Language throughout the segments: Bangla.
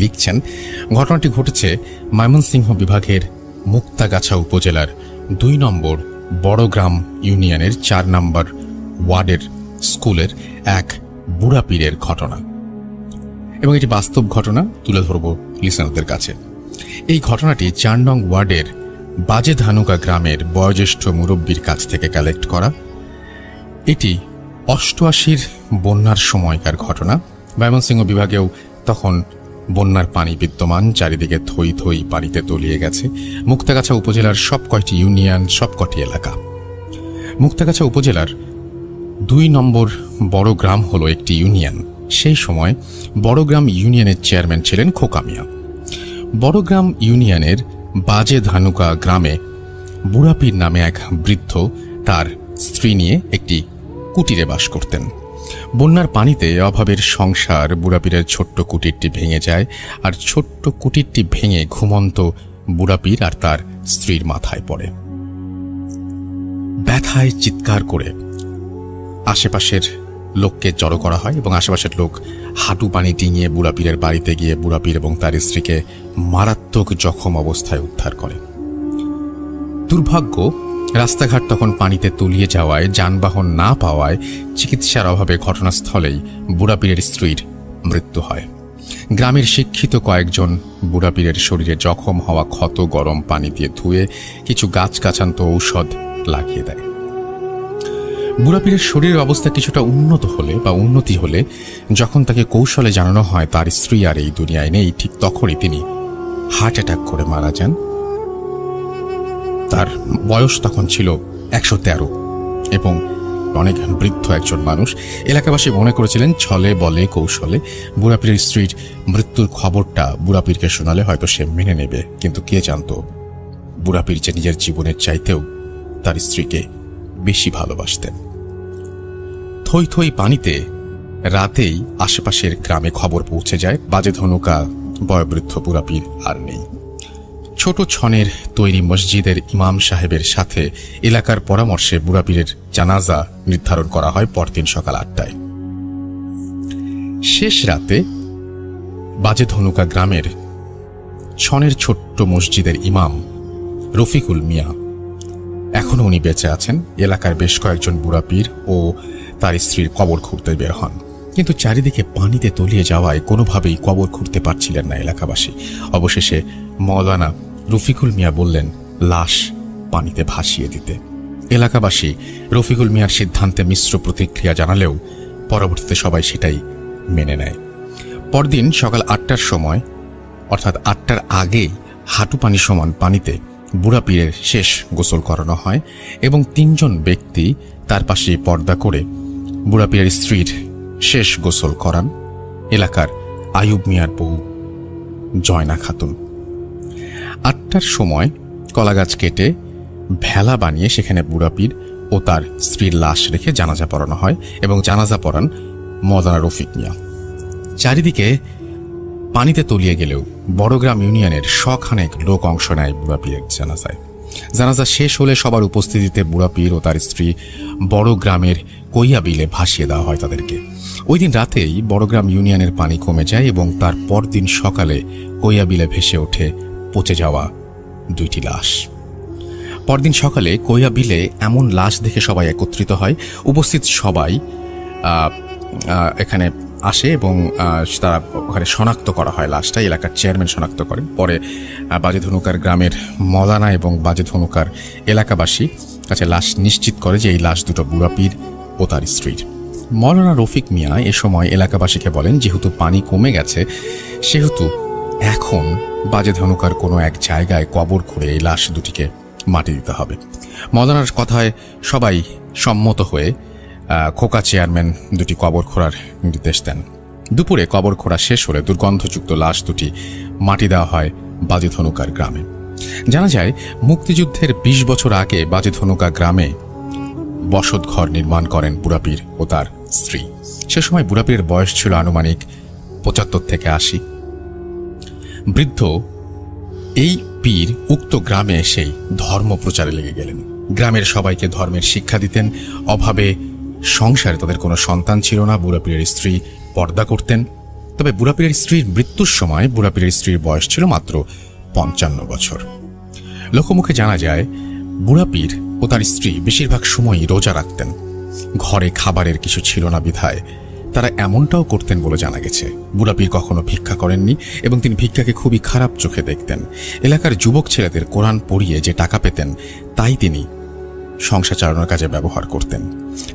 লিখছেন, ঘটনাটি ঘটেছে ময়মনসিংহ বিভাগের মুক্তাগাছা উপজেলার দুই নম্বর বড়গ্রাম ইউনিয়নের চার নম্বর ওয়ার্ডের স্কুলের এক বুড়া পীরের ঘটনা। এবং এটি বাস্তব ঘটনা তুলে ধরব লিসনারদের কাছে। এই ঘটনাটি চার নং ওয়ার্ডের বাজে ধানুকা গ্রামের বয়োজ্যেষ্ঠ মুরব্বীর কাছ থেকে কালেক্ট করা। এটি অষ্টআশির বন্যার সময়কার ঘটনা। ময়মনসিংহ বিভাগেও তখন বন্যার পানি বিদ্যমান, চারিদিকে থই থই পানিতে তলিয়ে গেছে। মুক্তাগাছা উপজেলার সব কয়টি ইউনিয়ন সব কটি এলাকা। মুক্তাগাছা উপজেলার দুই নম্বর বড় গ্রাম হলো একটি ইউনিয়ন। সেই সময় বড়গ্রাম ইউনিয়নের চেয়ারম্যান ছিলেন খোকামিয়া বড়গ্রাম ইউনিয়নের বাজে ধানুকা গ্রামে বুড়াপীর নামে এক বৃদ্ধ তার স্ত্রী নিয়ে একটি কুটিরে বাস করতেন। বন্যার পানিতে অভাবের সংসার বুড়াপীরের ছোট্ট কুটিরটি ভেঙে যায়, আর ছোট্ট কুটিরটি ভেঙে ঘুমন্ত বুড়াপীর আর তার স্ত্রীর মাথায় পড়ে। ব্যথায় চিৎকার করে আশেপাশের লোককে জড়ো করা হয় এবং আশেপাশের লোক হাঁটু পানি ডিঙিয়ে বুড়াপীরের বাড়িতে গিয়ে বুড়াপীর এবং তার স্ত্রীকে মারাত্মক জখম অবস্থায় উদ্ধার করে। দুর্ভাগ্য রাস্তাঘাট তখন পানিতে তলিয়ে যাওয়ায়, যানবাহন না পাওয়ায় চিকিৎসার অভাবে ঘটনাস্থলেই বুড়াপীরের স্ত্রীর মৃত্যু হয়। গ্রামের শিক্ষিত কয়েকজন বুড়াপীরের শরীরে জখম হওয়া ক্ষত গরম পানি দিয়ে ধুয়ে কিছু গাছ গাছান্ত ঔষধ লাগিয়ে দেয়। বুড়াপীরের শরীরের অবস্থা কিছুটা উন্নত হলে বা উন্নতি হলে যখন তাকে কৌশলে জানানো হয়, তার স্ত্রী আর এই দুনিয়ায় নেই, ঠিক তখনই তিনি হার্ট অ্যাটাক করে মারা যান। তার বয়স তখন ছিল একশো তেরো এবং অনেক বৃদ্ধ একজন মানুষ। এলাকাবাসী মনে করেছিলেন ছলে বলে, কৌশলে বুড়াপীরের স্ত্রীর মৃত্যুর খবরটা বুড়াপীরকে শোনালে হয়তো সে মেনে নেবে, কিন্তু কে জানতো? বুড়াপীর যে নিজের জীবনের চাইতেও তার স্ত্রীকে বেশি ভালোবাসতেন। থই থই পানিতে রাতেই আশেপাশের গ্রামে খবর পৌঁছে যায়, বাজে ধনুকা, বয়োবৃদ্ধ বুড়াপীর আর নেই। ছোট ছনের তৈরি মসজিদের ইমাম সাহেবের সাথে এলাকার পরামর্শে বুড়াপীরের জানাজা নির্ধারণ করা হয় পরদিন সকাল আটটায়। শেষ রাতে বাজে ধনুকা গ্রামের ছনের ছোট্ট মসজিদের ইমাম রফিকুল মিয়া এখনও উনি বেঁচে আছেন। এলাকার বেশ কয়েকজন বুড়া পীর ও তার স্ত্রীর কবর খুঁড়তে বের হন। কিন্তু চারিদিকে পানিতে তলিয়ে যাওয়ায় কোনোভাবেই কবর খুঁড়তে পারছিলেন না এলাকাবাসী। অবশেষে মৌলানা রফিকুল মিয়া বললেন, লাশ পানিতে ভাসিয়ে দিতে। এলাকাবাসী রফিকুল মিয়ার সিদ্ধান্তে মিশ্র প্রতিক্রিয়া জানালেও পরবর্তীতে সবাই সেটাই মেনে নেয়। পরদিন সকাল আটটার সময়, অর্থাৎ আটটার আগেই হাঁটু পানি সমান পানিতে বুড়া পীরের শেষ গোসল করানো হয় এবং তিনজন ব্যক্তি তার পাশে পর্দা করে বুড়া পীরের স্ত্রীর শেষ গোসল করান। এলাকার আয়ুব মিয়ার বউ জয়না খাতুন। আটটার সময় কলাগাছ কেটে ভেলা বানিয়ে সেখানে বুড়াপীর ও তার স্ত্রীর লাশ রেখে জানাজা পড়ানো হয় এবং জানাজা পড়ান মদানা রফিক মিয়া। চারিদিকে পানিতে তলিয়ে গেলেও বড়গ্রাম ইউনিয়নের শখানেক লোক অংশ নেয় বুড়াপীরের জানাজায়। জানাজা শেষ হলে সবার উপস্থিতিতে বুড়াপীর ও তার স্ত্রী বড় গ্রামের কইয়া বিলে ভাসিয়ে দেওয়া হয় তাদেরকে। ওই দিন রাতেই বড়গ্রাম ইউনিয়নের পানি কমে যায় এবং তার পরদিন সকালে কইয়া বিলে ভেসে ওঠে পচে যাওয়া দুইটি লাশ। পরদিন সকালে কইয়া বিলে এমন লাশ দেখে সবাই একত্রিত হয়। উপস্থিত সবাই এখানে আসে এবং তারা ওখানে শনাক্ত করা হয় লাশটা এলাকার চেয়ারম্যান শনাক্ত করেন। পরে বাজে ধনুকার গ্রামের মলানা এবং বাজে ধনুকার এলাকাবাসী কাছে লাশ নিশ্চিত করে যে এই লাশ দুটো বুড়াপীর ও তার স্ত্রীর। মৌলানা রফিক মিয়া এ সময় এলাকাবাসীকে বলেন, যেহেতু পানি কমে গেছে, সেহেতু এখন বাজে ধনুকার কোনো এক জায়গায় কবর খুঁড়ে এই লাশ দুটিকে মাটি দিতে হবে। মৌলানার কথায় সবাই সম্মত হয়ে খোকা চেয়ারম্যান দুটি কবর খোঁড়ার নির্দেশ দেন। দুপুরে কবর খোঁড়া শেষ হলে দুর্গন্ধযুক্ত লাশ দুটি মাটি দেওয়া হয় বাজে ধনুকার গ্রামে। জানা যায়, মুক্তিযুদ্ধের ২০ বছর আগে বাজে ধনুকা গ্রামে বসত ঘর নির্মাণ করেন বুড়াপীর ও তার স্ত্রী। সে সময় বুড়াপীরের বয়স ছিল আনুমানিক পঁচাত্তর থেকে আশি। বৃদ্ধ এই পীর উক্ত গ্রামে এসেই ধর্ম প্রচারে লেগে গেলেন। গ্রামের সবাইকে ধর্মের শিক্ষা দিতেন। অভাবে সংসারে তাদের কোনো সন্তান ছিল না। বুড়া পীরের স্ত্রী পর্দা করতেন। তবে বুড়াপীরের স্ত্রীর মৃত্যুর সময় বুড়াপীরের স্ত্রীর বয়স ছিল মাত্র পঞ্চান্ন বছর। লোকমুখে জানা যায়, বুড়াপীর ও তার স্ত্রী বেশিরভাগ সময়ই রোজা রাখতেন। ঘরে খাবারের কিছু ছিল না বিধায়। তারা এমনটাও করতেন বলে জানা গেছে। বুড়াপীর কখনো ভিক্ষা করেননি এবং তিনি ভিক্ষাকে খুবই খারাপ চোখে দেখতেন। এলাকার যুবক ছেলেদের কোরআন পড়িয়ে যে টাকা পেতেন, তাই তিনি সংসার চালানোর কাজে ব্যবহার করতেন।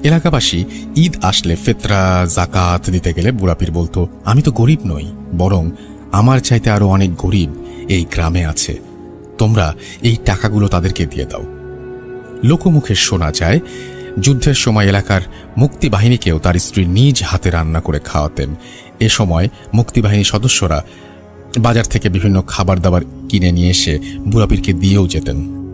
এলাকাবাসী ঈদ আসলে ফেতরা জাকাত দিতে গেলে বুড়াপীর বলতো, আমি তো গরিব নই, বরং আমার চাইতে আরও অনেক গরিব এই গ্রামে আছে। তোমরা এই টাকাগুলো তাদেরকে দিয়ে দাও। লোকমুখে শোনা যায় যুদ্ধের সময় এলাকার মুক্তিবাহিনীকেও তার স্ত্রী নিজ হাতে রান্না করে খাওয়াতেন। এ সময় মুক্তিবাহিনীর সদস্যরা বাজার থেকে বিভিন্ন খাবার দাবার কিনে নিয়ে এসে বুড়াপীরকে দিয়েও যেতেন।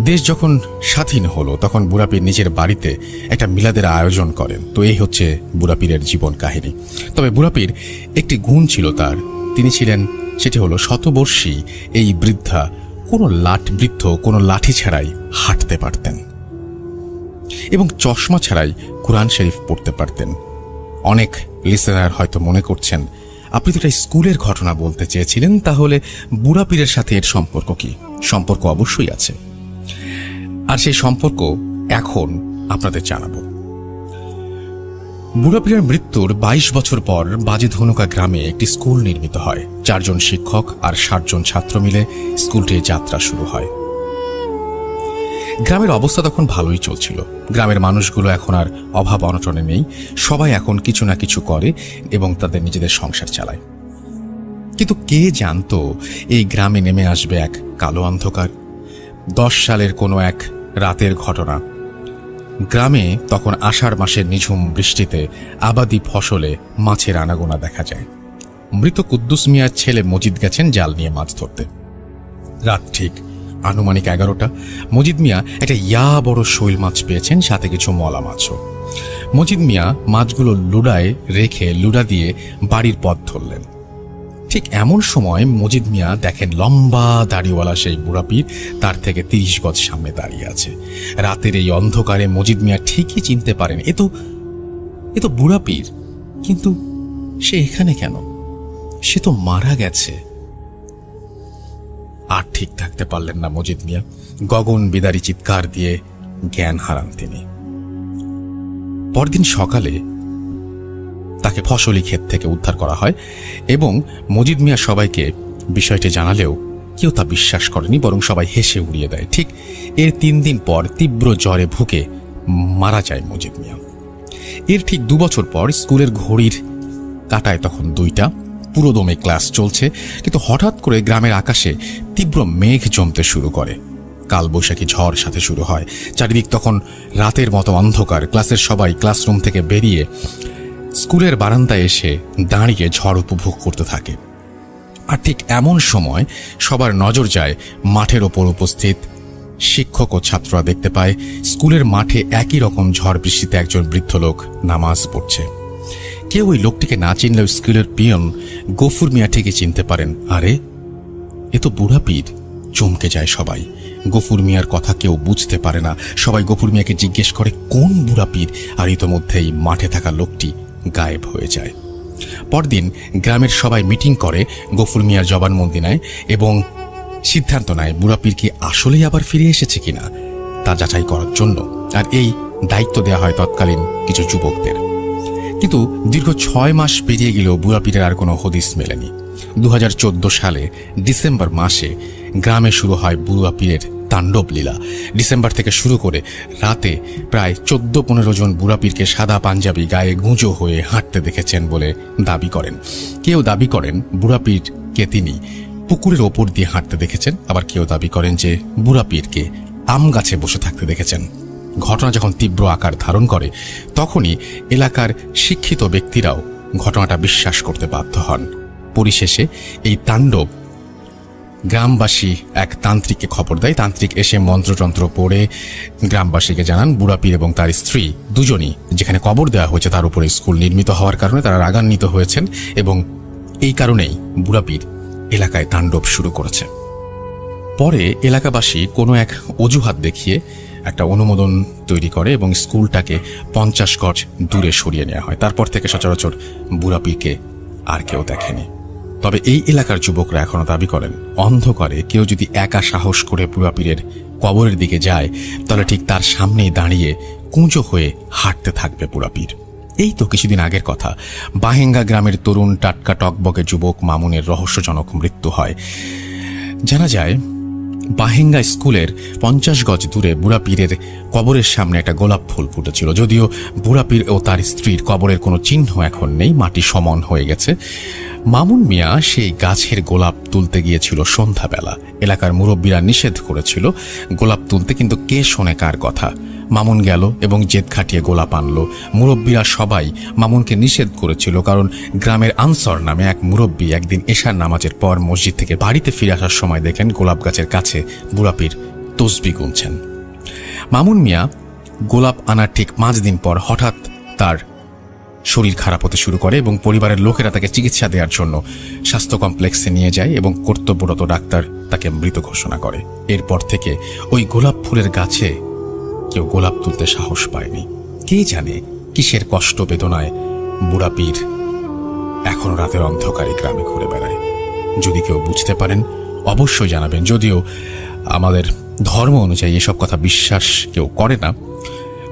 দেশ যখন স্বাধীন হলো, তখন বুড়াপীর নিজের বাড়িতে একটা মিলাদের আয়োজন করেন। তো এই হচ্ছে বুড়াপীরের জীবন কাহিনী। তবে বুড়াপীর একটি গুণ ছিল তার। তিনি ছিলেন, সেটি হলো শতবর্ষী এই বৃদ্ধা কোনো লাঠ বৃদ্ধ কোনো লাঠি ছাড়াই হাঁটতে পারতেন। এবং চশমা ছাড়াই কোরআন শরীফ পড়তে পারতেন। অনেক লিসেনার হয়তো মনে করছেন, আপনি তো এটা স্কুলের ঘটনা বলতে চেয়েছিলেন, তাহলে বুড়া পীরের সাথে এর সম্পর্ক কি? সম্পর্ক অবশ্যই আছে। আর সেই সম্পর্ক এখন আপনাদের জানাব। বুড়াপীরের মৃত্যুর ২২ বছর পর বাজে ধনুকা গ্রামে একটি স্কুল নির্মিত হয়, চারজন শিক্ষক আর ষাটজন ছাত্র মিলে স্কুলটির যাত্রা শুরু হয়। গ্রামের অবস্থা তখন ভালোই চলছিল। গ্রামের মানুষগুলো এখন আর অভাব অনটনে নেই। সবাই এখন কিছু না কিছু করে এবং তাদের নিজেদের সংসার চালায়। কিন্তু কে জানতো এই গ্রামে নেমে আসবে এক কালো অন্ধকার? দশ সালের কোনো এক রাতের ঘটনা। গ্রামে তখন আষাঢ় মাসের নিঝুম বৃষ্টিতে আবাদি ফসলে মাছের আনাগোনা দেখা যায়। মৃত কুদ্দুস মিয়ার ছেলে মজিদ গেছেন জাল নিয়ে মাছ ধরতে। রাত ঠিক আনুমানিক এগারোটা, মজিদ মিয়া একটা ইয়া বড় শৈল মাছ পেয়েছেন, সাথে কিছু মলা মাছও। মজিদ মিয়া মাছগুলো লুডায় রেখে লুডা দিয়ে বাড়ির পথ ধরলেন। ঠিক এমন সময় মজিদ মিয়া দেখেন লম্বা দাড়িওয়ালা সেই বুড়াপীর তার থেকে তিরিশ গজ সামনে দাঁড়িয়ে আছে। রাতের এই অন্ধকারে মজিদ মিয়া ঠিকই চিনতে পারেন, এ তো এ তো বুড়াপীর, কিন্তু সে এখানে কেন? সে তো মারা গেছে। আর ঠিক থাকতে পারলেন না মজিদ মিয়া। গগন বিদারী চিৎকার দিয়ে জ্ঞান হারান তিনি। পরদিন সকালে তাকে ফসলি ক্ষেত থেকে উদ্ধার করা হয় এবং মজিদ মিয়া সবাইকে বিষয়টি জানালেও কেউ তা বিশ্বাস করেনি, বরং সবাই হেসে উড়িয়ে দেয়। ঠিক এর তিন দিন পর তীব্র জ্বরে ভুকে মারা যায় মজিদ মিয়া। এর ঠিক দু বছর পর স্কুলের ঘড়ির কাটায় তখন দুইটা, পুরোদমে ক্লাস চলছে, কিন্তু হঠাৎ করে গ্রামের আকাশে তীব্র মেঘ জমতে শুরু করে। কালবৈশাখী ঝড় সাথে শুরু হয়। চারিদিক তখন রাতের মতো অন্ধকার। ক্লাসের সবাই ক্লাসরুম থেকে বেরিয়ে স্কুলের বারান্দায় এসে দাঁড়িয়ে ঝড় উপভোগ করতে থাকে। আর ঠিক এমন সময় সবার নজর যায় মাঠের ওপর উপস্থিত শিক্ষক ও ছাত্ররা দেখতে পায়, স্কুলের মাঠে একই রকম ঝড় বৃষ্টিতে একজন বৃদ্ধ লোক নামাজ পড়ছে। কেউ ওই লোকটিকে না চিনলেও স্কুলের পিয়ন গফুর মিয়া ঠিকই চিনতে পারেন। আরে এ তো বুড়া পীর। চমকে যায় সবাই। গফুর মিয়ার কথা কেউ বুঝতে পারে না। সবাই গফুর মিয়াকে জিজ্ঞেস করে, কোন বুড়া পীর? আর ইতোমধ্যেই মাঠে থাকা লোকটি গায়েব হয়ে যায়। পরদিন গ্রামের সবাই মিটিং করে গফুর মিয়ার জবানবন্দি নেয় এবং সিদ্ধান্ত নেয়, বুড়া পীর কি আসলেই আবার ফিরে এসেছে কিনা? তা যাচাই করার জন্য। আর এই দায়িত্ব দেওয়া হয় তৎকালীন কিছু যুবকদের। কিন্তু দীর্ঘ ছয় মাস পেরিয়ে গেলেও বুড়া পীরের আর কোনো হদিস মেলেনি। দু হাজার চোদ্দ সালে ডিসেম্বর মাসে গ্রামে শুরু হয় বুড়া পীরের তাণ্ডব লীলা। ডিসেম্বর থেকে শুরু করে রাতে প্রায় চোদ্দ পনেরো জন বুড়া পীরকে সাদা পাঞ্জাবি গায়ে গুঁজো হয়ে হাঁটতে দেখেছেন বলে দাবি করেন। কেউ দাবি করেন বুড়া পীরকে তিনি পুকুরের ওপর দিয়ে হাঁটতে দেখেছেন। আবার কেউ দাবি করেন যে বুড়া পীরকে আম গাছে বসে থাকতে দেখেছেন। ঘটনা যখন তীব্র আকার ধারণ করে, তখনই এলাকার শিক্ষিত ব্যক্তিরাও ঘটনাটা বিশ্বাস করতে বাধ্য হন। পরিশেষে এই তাণ্ডব গ্রামবাসী এক তান্ত্রিককে খবর দেয়। তান্ত্রিক এসে মন্ত্রতন্ত্র পড়ে গ্রামবাসীকে জানান বুড়াপীর এবং তার স্ত্রী দুজনই যেখানে কবর দেওয়া হয়েছে তার উপরে স্কুল নির্মিত হওয়ার কারণে তারা রাগান্বিত হয়েছেন এবং এই কারণেই বুড়াপীর এলাকায় তাণ্ডব শুরু করেছে। পরে এলাকাবাসী কোনো এক অজুহাত দেখিয়ে একটা অনুমোদন তৈরি করে এবং স্কুলটাকে পঞ্চাশ গজ দূরে সরিয়ে নেওয়া হয়। তারপর থেকে সচরাচর বুড়াপীরকে আর কেউ দেখেনি। তবে এই এলাকার যুবকরা এখনও দাবি করেন, অন্ধকারে কেউ যদি একা সাহস করে বুড়াপীরের কবরের দিকে যায়, তাহলে ঠিক তার সামনেই দাঁড়িয়ে কুঁজো হয়ে হাঁটতে থাকবে বুড়াপীর এই তো কিছুদিন আগের কথা। বাহেঙ্গা গ্রামের তরুণ টাটকা টকবকে যুবক মামুনের রহস্যজনক মৃত্যু হয়। জানা যায়, বাহেঙ্গা স্কুলের পঞ্চাশ গজ দূরে বুড়া পীরের কবরের সামনে একটা গোলাপ ফুল ফুটেছিল। যদিও বুড়া পীর ও তার স্ত্রীর কবরের কোনো চিহ্ন এখন নেই, মাটি সমন হয়ে গেছে। মামুন মিয়া সেই গাছের গোলাপ তুলতে গিয়েছিল সন্ধ্যাবেলা। এলাকার মুরব্বীরা নিষেধ করেছিল, গোলাপ তুলতে কিন্তু কে শোনে কার কথা। মামুন গেল এবং জেদ খাটিয়ে গোলাপ আনলো। মুরব্বীরা সবাই মামুনকে নিষেধ করেছিল কারণ গ্রামের আনসর নামে এক মুরব্বী একদিন এশার নামাজের পর মসজিদ থেকে বাড়িতে ফিরে আসার সময় দেখেন গোলাপ গাছের কাছে বুড়াপির তসবি গুনছেন। মামুন মিয়া গোলাপ আনার ঠিক পাঁচ দিন পর হঠাৎ তার শরীর খারাপ হতে শুরু করে এবং পরিবারের লোকেরা তাকে চিকিৎসা দেওয়ার জন্য স্বাস্থ্য কমপ্লেক্সে নিয়ে যায় এবং কর্তব্যরত ডাক্তার তাকে মৃত ঘোষণা করে। এরপর থেকে ওই গোলাপ ফুলের গাছে কেউ গোলাপ তুলতে সাহস পায়নি। কে জানে কিসের কষ্ট বেদনায় বুড়া পীর এখনও রাতের অন্ধকারে গ্রামে ঘুরে বেড়ায়। যদি কেউ বুঝতে পারেন, অবশ্যই জানাবেন। যদিও আমাদের ধর্ম অনুযায়ী এসব কথা বিশ্বাস কেউ করে না।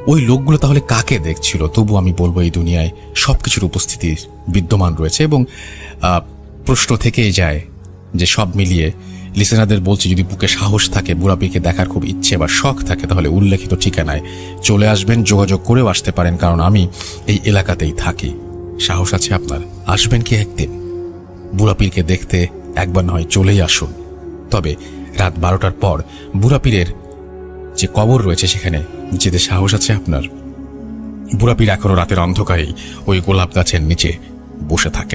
ওই লোকগুলো তাহলে কাকে দেখছিল? তবু আমি বলব এই দুনিয়ায় সব কিছুর উপস্থিতি বিদ্যমান রয়েছে এবং প্রশ্ন থেকেই যায় যে সব মিলিয়ে লিসেনারদের বলছি যদি বুকে সাহস থাকে, বুড়াপিকে দেখার খুব ইচ্ছে বা শখ থাকে, তাহলে উল্লেখিত ঠিকানায় চলে আসবেন, যোগাযোগ করেও আসতে পারেন, কারণ আমি এই এলাকাতেই থাকি। সাহস আছে আপনার? আসবেন কি একদিন? বুড়াপীরকে দেখতে একবার নয় চলেই আসুন। তবে রাত বারোটার পর বুড়াপীরের যে কবর রয়েছে সেখানে যেতে সাহস আছে আপনার। বুড়াপীর এখনও রাতের অন্ধকারেই ওই গোলাপ গাছের নিচে বসে থাকে।